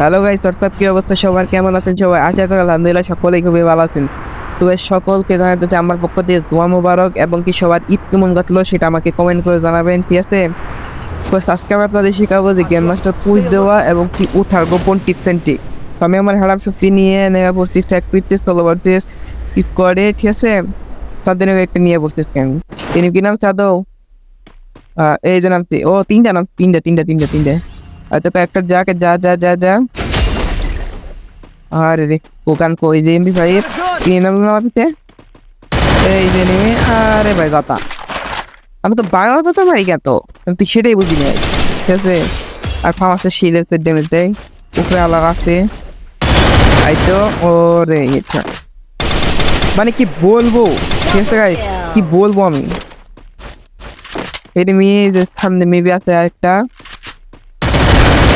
Hello guys অর্থাৎ কি অবস্থা? সবার কেমন আছেন সবাই? আশা করি আলহামদুলিল্লাহ সকলেই খুবই ভালো আছেন। তো এই সকলকে জানাতে আমার পক্ষ থেকে দোয়া মোবারক এবং কি সবার ঈদ কেমন কাটলো সেটা আমাকে কমেন্ট করে জানাবেন, ঠিক আছে? তো সাবস্ক্রাইব আপনাদের শেখাবো যে গেম মাস্টার পুজ দেওয়া এবং কি উঠার গোপন টিপস অ্যান্ড তো আমি আমার হারাপ শক্তি নিয়ে নেওয়া বসতেছি এক পিটতেস ষোলো বলতেস কি করে, ঠিক আছে? তাদের একটা নিয়ে বসতেছি আমি তিনি কি নাম? চাদৌ এই যে নামছি ও, তিনটা নাম। তিনটা তিনটা তিনটা তিনটা। হয়তো একটা যাকে যা যা যা যা। আরে রে ওখান কই যে এমবি ভাই কি নাম নামাতে এই যে নেমে আরে ভাই কথা আমি তো বাংলা তো ভাই কেন? আমি তো সেটাই বুঝি নাই। ঠিক আছে? আর ফার্মাসের শিলের ড্যামেজ দেয়। উপরে আলাদা আছে। তাই তো, ওরে এটা মানে কি বলব? ঠিক আছে guys? কি বলব আমি? এটা মেয়ে সামনে মেবি আছে আরেকটা।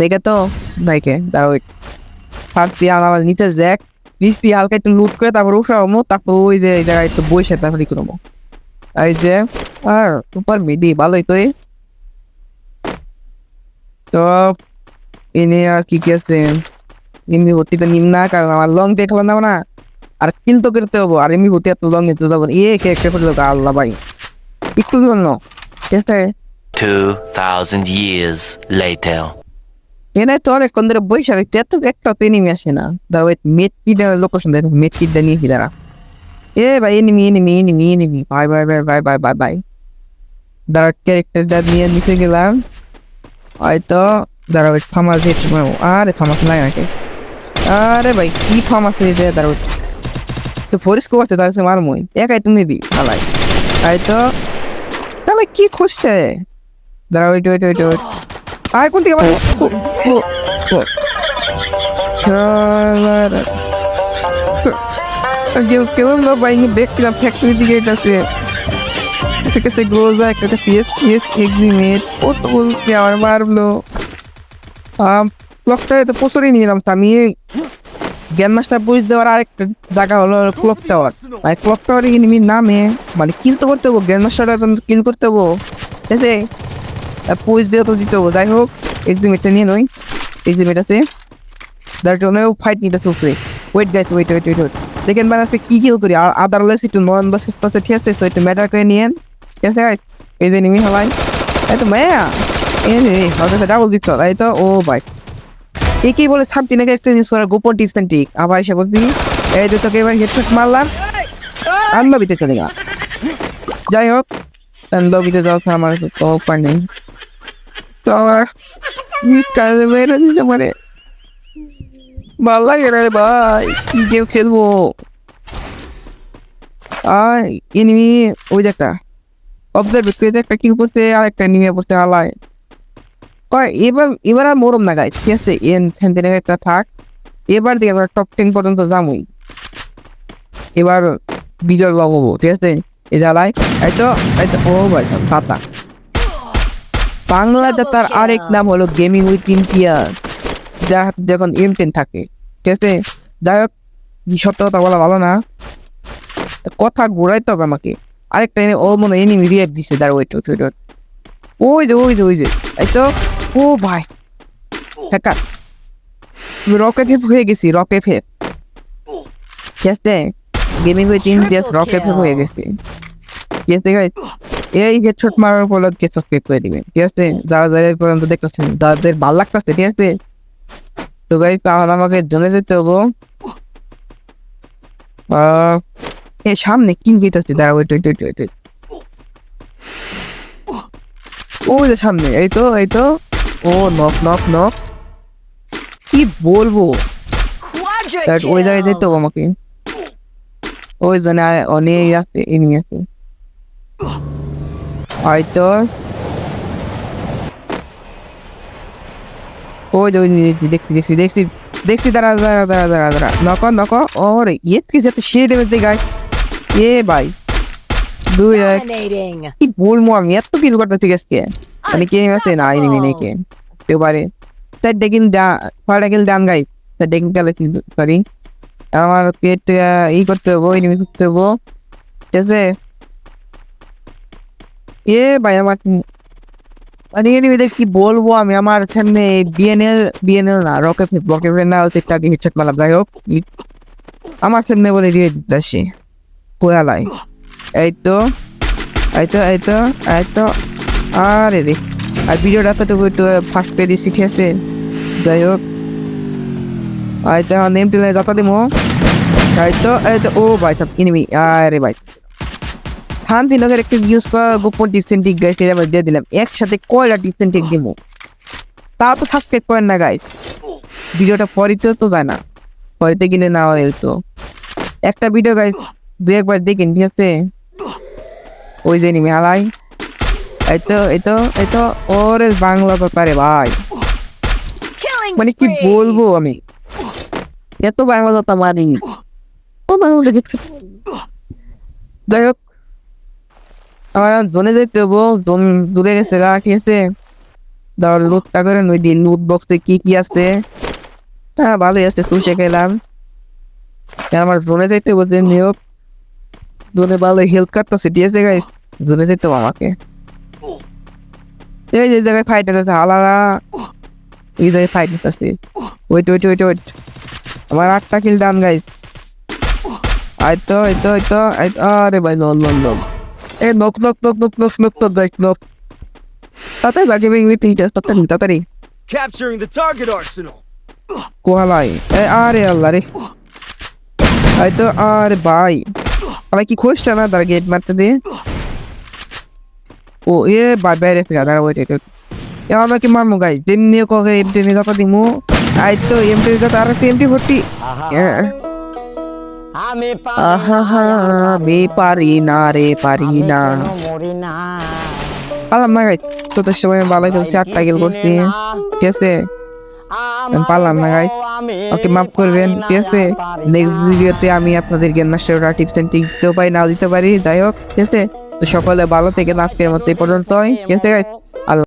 দেখে তো ভাইকে দাঁড়া ওই ফার্স্ট দিয়ে আমার নিচে জ্যাক নিচ দিয়ে হালকা একটু লুট করে তারপর উঠাবো তারপর ওই যে এই জায়গায় একটু বসে তারপর ই করব। এই যে আর সুপার মিডি ভালোই তো তো এনে আর কি কি আছে? এমনি তো নিম না কারণ আমার লং দেখলাম না না। আর কিল তো করতে হব আর এমনি ভর্তি এত লং নিতে যাব এ কে একটা করে দেবো আল্লাহ ভাই। একটু জন্য ঠিক আছে? 2,000 years later. এনে তো অনেকক্ষণ ধরে বৈশা ব্যক্তি এত একটা তো এনিমি আসে না। দা ওই মেট কিটা লোকেশন দেয় মেট কিটা নিয়েছি তারা এ ভাই enemy enemy enemy enemy bye bye bye bye bye bye bye. দাঁড়া ক্যারেক্টারটা নিয়ে নিতে গেলাম। হয়তো দাঁড়া ওই ফার্মাস হেড আরে ফার্মাস নাই নাকি? আরে ভাই, কি ফার্মাস হয়েছে দাঁড়া তো ফরিস করতে তাহলে মার মই একাই তুমি দি ভালাই হয়তো তাহলে কি খুঁজছে? দাঁড়া ওইট ওইট ওইট আয় কোন দিকে ও, ও, ও। কেউ কেউ না বাইনি দেখছিলাম ফ্যাক্টরি দিকে ঠিক আছে গ্রোজা একটা পিএস পিএস এগ্রিমেন্ট কত বলছে আমার মারলো। ক্লকটা তো প্রচুরই নিলাম তো আমি জ্ঞান মাস্টার বুঝ দেওয়ার আরেকটা জায়গা হলো ক্লক টাওয়ার মানে ক্লক টাওয়ারে নামে মানে কিল তো করতে হব জ্ঞান মাস্টারটা কিল করতে হব। ঠিক আছে? পুজ দিয়ে তো দিতে হব যাই হোক এক্সিমেটটা নিয়ে নই এক্সিমেট আছে যার জন্য ফাইট নিতে উপরে। Wait guys wait wait wait দেখেন মানে আজকে কি কি করি? আর আদারলেস একটু নন বা সুস্থ আছে ঠিক আছে? তো একটু ম্যাটার করে নিয়েন। ঠিক আছে? এই যে নিমি হলাই। এই তো মায়া। এই হয়তো ডাবল দিতে হবে এই তো ও ভাই। কি বলে ছাড়তি নাকি একটা জিনিস করার গোপন টিপস অ্যান্ড ট্রিক আবার এসে বলছি এই তোকে এবার হেডশট মারলাম। আর লবিতে চলে যাই হোক লবিতে যাওয়া ছাড়া আমার উপায় নেই তো আমার কাজে মেরে দিতে পারে ভালো লাগে রে ভাই কি গেম খেলব আর এনিমি ওই একটা অবজার্ভ তুই একটা কি করতে আর একটা নিয়ে বসতে হালায় কয় এবার এবার আর মরম না গাই ঠিক আছে এন ফ্যান একটা থাক এবার এবার টপ টেন পর্যন্ত যামই এবার বিজয় লাগাবো ঠিক আছে এ জ্বালায় এই তো এই তো ও ভাই খাতা বাংলাতে তার আরেক নাম হলো গেমিং উইথ যা যখন এম টেন থাকে ঠিক আছে? যাই হোক সত্য কথা বলা ভালো না। কথা ঘোরাইতে হবে আমাকে। আরেকটা এনে ও মনে এনিমি রিয়াক্ট দিচ্ছে দাঁড়া ওয়েট ওয়েট ওই যে ওই যে ওই যে এই তো ও ভাই। হ্যাঁ রকেট হেপ হয়ে গেছি রকেট হেপ ঠিক আছে? গেমিং উইথ ইন্ডিয়াস রকেট হেপ হয়ে গেছে। আছে guys? এই হেডশট মারার কে সাবস্ক্রাইব করে দিবেন ঠিক আছে যারা যারা পর্যন্ত দেখতেছেন যাদের ভালো লাগতেছে ঠিক আছে তো তাহলে আমাকে জেনে যেতে হব এ সামনে কি গেতেছে দাঁড়া ওই যে সামনে এই তো এই তো ও নক নক নক কি বলব ওই জায়গায় যেতে হবে আমাকে ওই জন্য অনেক আছে এমনি আছে হয়তো। ওই যে ওই যে দেখছি দেখছি দেখছি দেখছি দাঁড়া দাঁড়া দাঁড়া দাঁড়া দাঁড়া। নক নক ওরে ইয়ে কি যাতে সে দেবে যে গাই এ ভাই দুই এক। Dominating. কি বলব আমি? এত কিছু করতেছি আজকে। মানে কে আছে না আইনি হতে পারে। কিল দা কিল দাম গাই। চারটে কিল গেলে সরি আমার পেট ই করতে হব এনিমি করতে হব। ঠিক আছে? এ ভাই আমার মানে এনিমিদের কি বলব আমি আমার সামনে বিএনএল বিএনএল না রকেট রকেট না হচ্ছে একটা হেডশট মারলাম, যাই হোক। আমার সামনে বলে দিয়ে দিতেছি। কোয়ালাই এই তো এই তো এই তো এই তো। আরে রে, আর ভিডিওটা তো একটু ফার্স্ট পেজে শিখেছে যাই হোক। এই তো নেম টেলে যত দিমো। এই তো এই তো, ও ভাই, সব ইনিমি আরে ভাই। শান্তি নগর একটু ইউজ করা গোপন ডিসেন্টিক গাইস এটা আমি দিয়ে দিলাম। একসাথে কয়টা ডিসেন্টিক দিব? তাও তো সাবস্ক্রাইব করেন না গাইস ভিডিওটা পরিতে তো যায় না পরিতে গেলে না হয় তো। একটা ভিডিও গাইস দু একবার দেখেন ঠিক আছে? ওই যে নিমে হালাই। এই তো এই তো এই তো ওরে বাংলা ব্যাপারে ভাই। মানে কি বলব আমি? এত বাংলা কথা মারি ও বাংলা যাই হোক আমার জোনে যেতে হব জোন দূরে গেছে গা কি লুটটা করে দিন বক্সে কি কি আছে? হ্যাঁ ভালোই আছে আমার জোনে যেতে হব যে নিয়োগ জোনে ভালো হেল্প আছে গাইস জোনে যেতে হবে আমাকে। এই যে জায়গায় ফাইট আছে এই জায়গায় ফাইট আছে। ওয়েট ওয়েট ওয়েট ওয়েট আমার আটটা কিল ডান গাইস আই তো এই তো তো। আরে ভাই, নল নল নল। এ নক নক নক নক নক নক নক নক নক তাতে বাকি ভাই উইট এইটা তাড়াতাড়ি তাড়াতাড়ি Capturing the target arsenal. কোহালাই এ আরে আল্লাহ রে। এই তো আরে ভাই আমার কি খোঁজটা না তার গেট মারতে দিয়ে ও এ ভাই বাইরে ফিরা দাঁড়া ওইটা এটা এ আমরা কি মারমু গাই দিন নিয়ে কবে এমটি নিয়ে কথা দিমু। আই তো এমটি কথা আর এমটি ভর্তি হ্যাঁ আহা আমি পারি না রে পারি না। মরি না? গাই তোদের সময় ভালোই তো চারটা গেল করছি। ঠিক আছে? আমি পারলাম না গাই ওকে মাফ করবেন ঠিক আছে? নেক্সট ভিডিওতে আমি আপনাদের জ্ঞান মাস্টার টিপস ট্রিক্স দিতেও পারি নাও দিতে পারি। যাই হোক ঠিক আছে? তো সকলে ভালো থেকে আজকের মতো এই পর্যন্তই। ঠিক আছে গাইস আল্লাহ